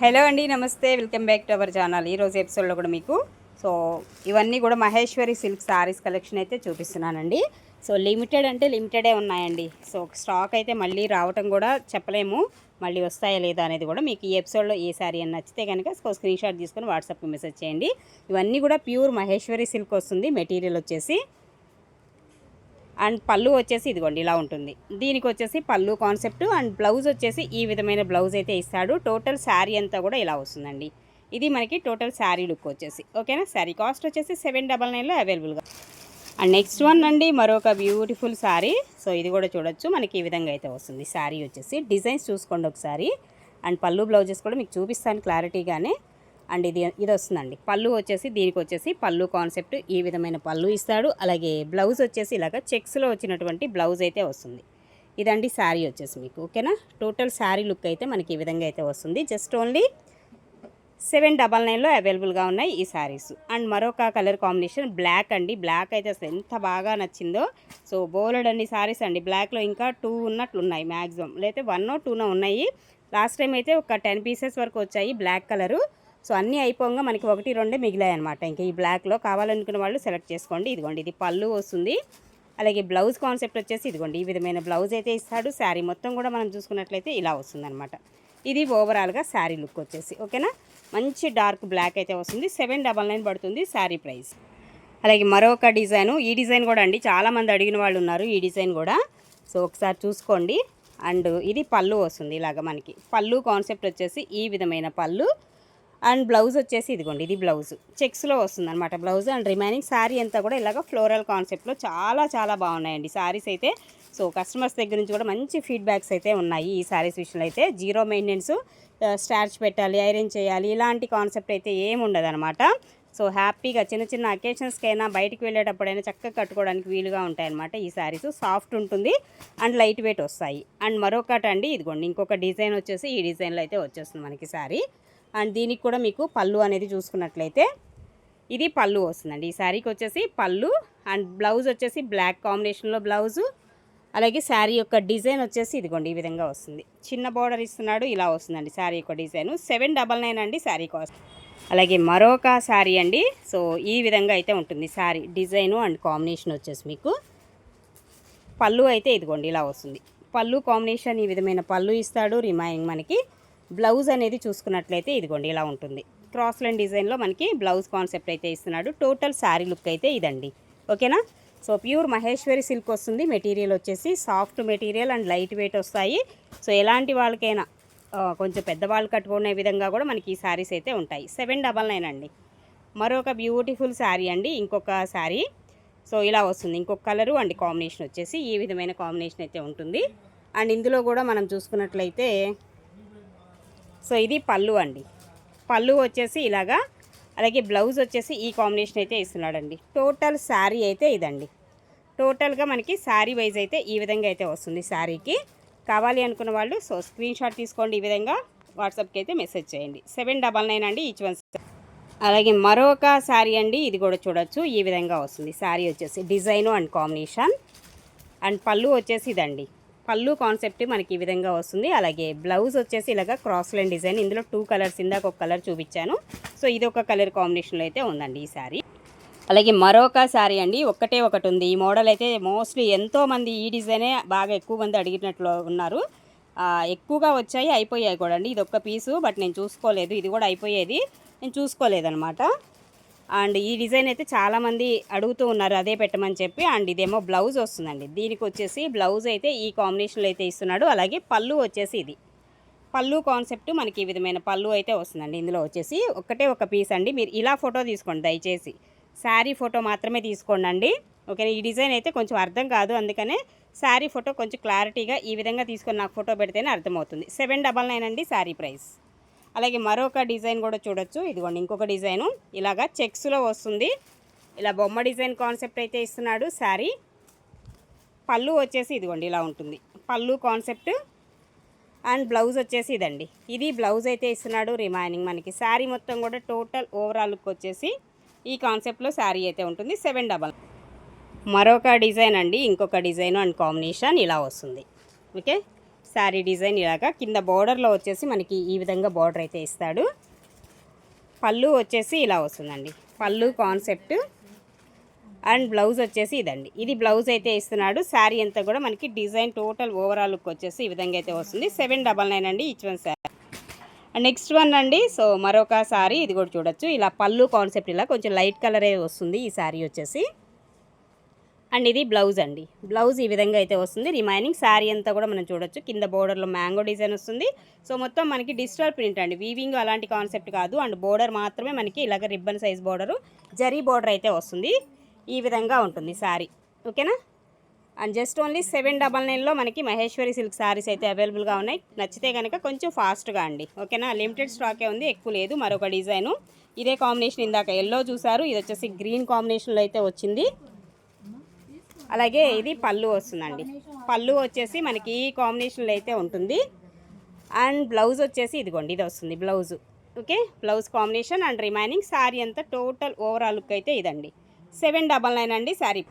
Hello అండి నమస్తే. Welcome back to our channel ఈరోజు ఎపిసోడ్లో కూడా మీకు సో ఇవన్నీ కూడా మహేశ్వరి సిల్క్ శారీస్ కలెక్షన్ అయితే చూపిస్తున్నానండి. సో లిమిటెడ్ అంటే లిమిటెడే ఉన్నాయండి. సో స్టాక్ అయితే మళ్ళీ రావటం కూడా చెప్పలేము. మళ్ళీ వస్తాయా లేదా అనేది కూడా మీకు ఈ ఎపిసోడ్లో ఏ సారీ అని నచ్చితే కనుక సో స్క్రీన్ షాట్ తీసుకొని వాట్సాప్కి మెసేజ్ చేయండి. ఇవన్నీ కూడా ప్యూర్ మహేశ్వరి సిల్క్ వస్తుంది మెటీరియల్ వచ్చేసి. అండ్ పళ్ళు వచ్చేసి ఇదిగోండి ఇలా ఉంటుంది. దీనికి వచ్చేసి పళ్ళు కాన్సెప్ట్ అండ్ బ్లౌజ్ వచ్చేసి ఈ విధమైన బ్లౌజ్ అయితే ఇస్తాడు. టోటల్ శారీ అంతా కూడా ఇలా వస్తుందండి. ఇది మనకి టోటల్ శారీ లుక్ వచ్చేసి. ఓకేనా? శారీ కాస్ట్ వచ్చేసి సెవెన్ డబల్ నైన్లో అవైలబుల్గా. అండ్ నెక్స్ట్ వన్ అండి మరొక బ్యూటిఫుల్ శారీ. సో ఇది కూడా చూడొచ్చు. మనకి ఈ విధంగా అయితే వస్తుంది. శారీ వచ్చేసి డిజైన్స్ చూసుకోండి ఒకసారి. అండ్ పళ్ళు బ్లౌజెస్ కూడా మీకు చూపిస్తాను క్లారిటీగానే. అండ్ ఇది ఇది వస్తుందండి. పళ్ళు వచ్చేసి దీనికి వచ్చేసి పళ్ళు కాన్సెప్ట్ ఈ విధమైన పళ్ళు ఇస్తాడు. అలాగే బ్లౌజ్ వచ్చేసి ఇలాగ చెక్స్లో వచ్చినటువంటి బ్లౌజ్ అయితే వస్తుంది. ఇదండి శారీ వచ్చేసి మీకు ఓకేనా? టోటల్ శారీ లుక్ అయితే మనకి ఈ విధంగా అయితే వస్తుంది. జస్ట్ ఓన్లీ సెవెన్ డబల్ నైన్లో అవైలబుల్గా ఉన్నాయి ఈ శారీస్. అండ్ మరొక కలర్ కాంబినేషన్ బ్లాక్ అండి. బ్లాక్ అయితే అసలు ఎంత బాగా నచ్చిందో. సో బోలెడ్ అండి శారీస్ అండి. బ్లాక్లో ఇంకా టూ ఉన్నట్లు ఉన్నాయి మ్యాక్సిమం లేకపోతే వన్ టూనో ఉన్నాయి. లాస్ట్ టైం అయితే ఒక టెన్ పీసెస్ వరకు వచ్చాయి బ్లాక్ కలరు. సో అన్నీ అయిపోగా మనకి ఒకటి రెండే మిగిలాయి అనమాట ఇంకా ఈ బ్లాక్లో కావాలనుకున్న వాళ్ళు సెలెక్ట్ చేసుకోండి. ఇదిగోండి ఇది పళ్ళు వస్తుంది. అలాగే బ్లౌజ్ కాన్సెప్ట్ వచ్చేసి ఇదిగోండి ఈ విధమైన బ్లౌజ్ అయితే ఇస్తాడు. శారీ మొత్తం కూడా మనం చూసుకున్నట్లయితే ఇలా వస్తుందన్నమాట. ఇది ఓవరాల్గా శారీ లుక్ వచ్చేసి ఓకేనా? మంచి డార్క్ బ్లాక్ అయితే వస్తుంది. సెవెన్ డబల్ నైన్ పడుతుంది శారీ ప్రైస్. అలాగే మరొక డిజైను ఈ డిజైన్ కూడా అండి. చాలామంది అడిగిన వాళ్ళు ఉన్నారు ఈ డిజైన్ కూడా. సో ఒకసారి చూసుకోండి. అండ్ ఇది పళ్ళు వస్తుంది ఇలాగ మనకి. పళ్ళు కాన్సెప్ట్ వచ్చేసి ఈ విధమైన పళ్ళు. అండ్ బ్లౌజ్ వచ్చేసి ఇదిగోండి ఇది బ్లౌజ్. చెక్స్లో వస్తుంది అనమాట బ్లౌజ్ అండ్ రిమైనింగ్ శారీ అంతా కూడా ఇలాగ ఫ్లోరల్ కాన్సెప్ట్లో చాలా చాలా బాగున్నాయండి. శారీస్ అయితే సో కస్టమర్స్ దగ్గర నుంచి కూడా మంచి ఫీడ్బ్యాక్స్ అయితే ఉన్నాయి ఈ శారీస్ విషయంలో అయితే. జీరో మెయింటెనెన్స్ స్టార్చ్ పెట్టాలి ఐరన్ చేయాలి ఇలాంటి కాన్సెప్ట్ అయితే ఏమి సో హ్యాపీగా చిన్న చిన్న అకేషన్స్కైనా బయటికి వెళ్ళేటప్పుడైనా చక్కగా కట్టుకోవడానికి వీలుగా ఉంటాయన్నమాట ఈ శారీస్. సాఫ్ట్ ఉంటుంది అండ్ లైట్ వెయిట్ వస్తాయి. అండ్ మరొకటి అండి ఇదిగోండి ఇంకొక డిజైన్ వచ్చేసి ఈ డిజైన్లో అయితే వచ్చేస్తుంది మనకి శారీ. అండ్ దీనికి కూడా మీకు పళ్ళు అనేది చూసుకున్నట్లయితే ఇది పళ్ళు వస్తుందండి. ఈ శారీకి వచ్చేసి పళ్ళు అండ్ బ్లౌజ్ వచ్చేసి బ్లాక్ కాంబినేషన్లో బ్లౌజు. అలాగే శారీ యొక్క డిజైన్ వచ్చేసి ఇదిగోండి ఈ విధంగా వస్తుంది. చిన్న బోర్డర్ ఇస్తున్నాడు ఇలా వస్తుందండి శారీ యొక్క డిజైన్. సెవెన్ డబల్ నైన్ అండి శారీ కాస్ట్. అలాగే మరొక శారీ అండి. సో ఈ విధంగా అయితే ఉంటుంది శారీ డిజైను అండ్ కాంబినేషన్ వచ్చేసి మీకు. పళ్ళు అయితే ఇదిగోండి ఇలా వస్తుంది. పళ్ళు కాంబినేషన్ ఈ విధమైన పళ్ళు ఇస్తాడు. రిమైనింగ్ మనకి బ్లౌజ్ అనేది చూసుకున్నట్లయితే ఇదిగోండి ఇలా ఉంటుంది. క్రాస్ లైన్ డిజైన్లో మనకి బ్లౌజ్ కాన్సెప్ట్ అయితే ఇస్తున్నాడు. టోటల్ శారీ లుక్ అయితే ఇదండి. ఓకేనా? సో ప్యూర్ మహేశ్వరి సిల్క్ వస్తుంది. మెటీరియల్ వచ్చేసి soft material and light weight వస్తాయి. సో ఎలాంటి వాళ్ళకైనా కొంచెం పెద్దవాళ్ళు కట్టుకునే విధంగా కూడా మనకి ఈ శారీస్ అయితే ఉంటాయి. సెవెన్ డబల్ నైన్ అండి. మరొక బ్యూటిఫుల్ శారీ అండి. ఇంకొక శారీ సో ఇలా వస్తుంది. ఇంకొక కలరు అండ్ కాంబినేషన్ వచ్చేసి ఈ విధమైన కాంబినేషన్ అయితే ఉంటుంది. అండ్ ఇందులో కూడా మనం చూసుకున్నట్లయితే సో ఇది పళ్ళు అండి. పళ్ళు వచ్చేసి ఇలాగా అలాగే బ్లౌజ్ వచ్చేసి ఈ కాంబినేషన్ అయితే ఇస్తున్నాడండి. టోటల్ శారీ అయితే ఇదండి. టోటల్గా మనకి శారీ వైజ్ అయితే ఈ విధంగా అయితే వస్తుంది శారీకి. కావాలి అనుకున్న వాళ్ళు సో స్క్రీన్ షాట్ తీసుకోండి ఈ విధంగా. వాట్సాప్కి అయితే మెసేజ్ చేయండి. సెవెన్ డబల్ నైన్ అండి ఈచ్ వన్ అలాగే మరొక శారీ అండి ఇది కూడా చూడొచ్చు. ఈ విధంగా వస్తుంది. శారీ వచ్చేసి డిజైను అండ్ కాంబినేషన్. అండ్ పళ్ళు వచ్చేసి ఇదండి. పళ్ళు కాన్సెప్ట్ మనకి ఈ విధంగా వస్తుంది. అలాగే బ్లౌజ్ వచ్చేసి ఇలాగ క్రాస్ లైన్ డిజైన్. ఇందులో టూ కలర్స్ ఇందాక ఒక కలర్ చూపించాను. సో ఇది ఒక కలర్ కాంబినేషన్లో అయితే ఉందండి ఈ శారీ అలాగే మరొక శారీ అండి. ఒక్కటే ఒకటి ఉంది. ఈ మోడల్ అయితే మోస్ట్లీ ఎంతో మంది ఈ డిజైనే బాగా ఎక్కువ మంది అడిగినట్లు ఉన్నారు. ఎక్కువగా వచ్చాయి అయిపోయాయి కూడా అండి. ఇది ఒక్క పీసు బట్ నేను చూసుకోలేదు. ఇది కూడా అయిపోయేది. నేను చూసుకోలేదనమాట అండ్ ఈ డిజైన్ అయితే చాలామంది అడుగుతూ ఉన్నారు అదే పెట్టమని చెప్పి. అండ్ ఇదేమో బ్లౌజ్ వస్తుందండి. దీనికి వచ్చేసి బ్లౌజ్ అయితే ఈ కాంబినేషన్లో అయితే ఇస్తున్నాడు. అలాగే పళ్ళు వచ్చేసి ఇది. పళ్ళు కాన్సెప్ట్ మనకి ఈ విధమైన పళ్ళు అయితే వస్తుందండి. ఇందులో వచ్చేసి ఒక్కటే ఒక పీస్ అండి. మీరు ఇలా ఫోటో తీసుకోండి దయచేసి. శారీ ఫోటో మాత్రమే తీసుకోండి అండి ఓకేనా? ఈ డిజైన్ అయితే కొంచెం అర్థం కాదు. అందుకనే శారీ ఫోటో కొంచెం క్లారిటీగా ఈ విధంగా తీసుకొని నాకు ఫోటో పెడితేనే అర్థమవుతుంది. సెవెన్ డబల్ నైన్ అండి శారీ ప్రైస్. అలాగే మరొక డిజైన్ కూడా చూడొచ్చు. ఇదిగోండి ఇంకొక డిజైను. ఇలాగా చెక్స్లో వస్తుంది. ఇలా బొమ్మ డిజైన్ కాన్సెప్ట్ అయితే ఇస్తున్నాడు శారీ. పళ్ళు వచ్చేసి ఇదిగోండి ఇలా ఉంటుంది. పళ్ళు కాన్సెప్ట్. అండ్ బ్లౌజ్ వచ్చేసి ఇదండి. ఇది బ్లౌజ్ అయితే ఇస్తున్నాడు రిమైనింగ్ మనకి. శారీ మొత్తం కూడా టోటల్ ఓవరాల్ లుక్ వచ్చేసి ఈ కాన్సెప్ట్లో శారీ అయితే ఉంటుంది. Seven double. మరొక డిజైన్ అండి ఇంకొక డిజైన్ అండ్ కాంబినేషన్ ఇలా వస్తుంది. ఓకే? శారీ డిజైన్ ఇలాగా. కింద బోర్డర్లో వచ్చేసి మనకి ఈ విధంగా బోర్డర్ అయితే ఇస్తాడు. పళ్ళు వచ్చేసి ఇలా వస్తుందండి. పళ్ళు కాన్సెప్ట్. అండ్ బ్లౌజ్ వచ్చేసి ఇదండి. ఇది బ్లౌజ్ అయితే ఇస్తున్నాడు. శారీ అంతా కూడా మనకి డిజైన్ టోటల్ ఓవరాల్ లుక్ వచ్చేసి ఈ విధంగా అయితే వస్తుంది. సెవెన్ డబల్ నైన్ అండి each one sari. Next one అండి. సో మరొక శారీ ఇది కూడా చూడొచ్చు. ఇలా పళ్ళు కాన్సెప్ట్ ఇలా కొంచెం లైట్ కలరే వస్తుంది ఈ శారీ వచ్చేసి. అండ్ ఇది బ్లౌజ్ అండి. బ్లౌజ్ ఈ విధంగా అయితే వస్తుంది. రిమైనింగ్ శారీ అంతా కూడా మనం చూడొచ్చు. కింద బోర్డర్లో మ్యాంగో డిజైన్ వస్తుంది. సో మొత్తం మనకి డిజిటల్ ప్రింట్ అండి. వీవింగ్ అలాంటి కాన్సెప్ట్ కాదు. అండ్ బోర్డర్ మాత్రమే మనకి ఇలాగ ribbon size border zari border అయితే వస్తుంది. ఈ విధంగా ఉంటుంది శారీ. ఓకేనా? And just only seven double నైన్లో మనకి మహేశ్వరి సిల్క్ శారీస్ అయితే అవైలబుల్గా ఉన్నాయి. నచ్చితే కనుక కొంచెం ఫాస్ట్గా అండి. ఓకేనా? లిమిటెడ్ స్టాకే ఉంది. ఎక్కువ లేదు. మరొక డిజైను ఇదే కాంబినేషన్ ఇందాక ఎల్లో చూసారు ఇది వచ్చేసి గ్రీన్ కాంబినేషన్లో అయితే వచ్చింది. అలాగే ఇది పళ్ళు వస్తుందండి. పళ్ళు వచ్చేసి మనకి ఈ కాంబినేషన్లో అయితే ఉంటుంది. అండ్ బ్లౌజ్ వచ్చేసి ఇదిగోండి ఇది వస్తుంది blouse. Okay blouse combination and remaining sari అంతా టోటల్ ఓవరాల్ లుక్ అయితే ఇదండి. సెవెన్ డబల్ నైన్ అండి శారీ.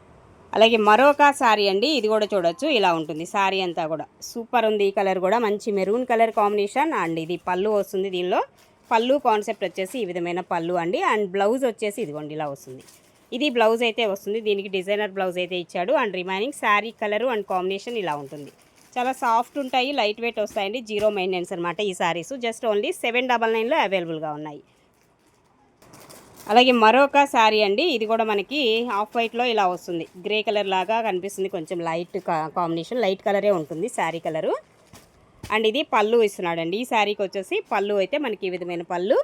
అలాగే మరొక శారీ అండి ఇది కూడా చూడొచ్చు ఇలా ఉంటుంది శారీ అంతా కూడా. సూపర్ ఉంది ఈ కలర్ కూడా మంచి మెరూన్ కలర్ కాంబినేషన్ అండ్ ఇది పళ్ళు వస్తుంది దీనిలో. పళ్ళు కాన్సెప్ట్ వచ్చేసి ఈ విధమైన పళ్ళు అండి. అండ్ బ్లౌజ్ వచ్చేసి ఇదిగోండి ఇలా వస్తుంది. ఇది బ్లౌజ్ అయితే వస్తుంది. దీనికి డిజైనర్ బ్లౌజ్ అయితే ఇచ్చాడు. And remaining sari colour and combination ఇలా ఉంటుంది. చాలా సాఫ్ట్ ఉంటాయి లైట్ వెయిట్ వస్తాయండి. జీరో మెయింటెనెన్స్ అనమాట ఈ saris. Just only seven double నైన్లో అవైలబుల్గా ఉన్నాయి. అలాగే మరొక శారీ అండి. ఇది కూడా మనకి ఆఫ్ వైట్లో ఇలా వస్తుంది. గ్రే కలర్ లాగా కనిపిస్తుంది. కొంచెం లైట్ కాంబినేషన్ లైట్ కలరే ఉంటుంది శారీ కలరు. అండ్ ఇది పళ్ళు ఇస్తున్నాడండి. ఈ శారీకి వచ్చేసి పళ్ళు అయితే మనకి ఈ విధమైన పళ్ళు.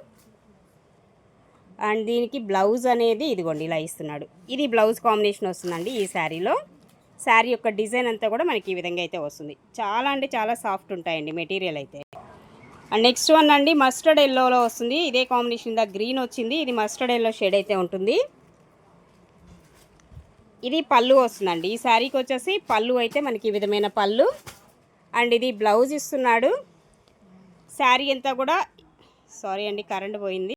అండ్ దీనికి బ్లౌజ్ అనేది ఇదిగోండి ఇలా ఇస్తున్నాడు. ఇది బ్లౌజ్ కాంబినేషన్ వస్తుందండి ఈ శారీలో. శారీ యొక్క డిజైన్ అంతా కూడా మనకి ఈ విధంగా అయితే వస్తుంది. చాలా అంటే చాలా సాఫ్ట్ ఉంటాయండి మెటీరియల్ అయితే. అండ్ నెక్స్ట్ వన్ అండి మస్టర్డ్ ఎల్లోలో వస్తుంది. ఇదే కాంబినేషన్ దా గ్రీన్ వచ్చింది. ఇది మస్టర్డ్ ఎల్లో షేడ్ అయితే ఉంటుంది. ఇది పళ్ళు వస్తుందండి. ఈ శారీకి వచ్చేసి పళ్ళు అయితే మనకి ఈ విధమైన పళ్ళు. అండ్ ఇది బ్లౌజ్ ఇస్తున్నాడు. శారీ అంతా కూడా సారీ అండి కరెంట్ పోయింది.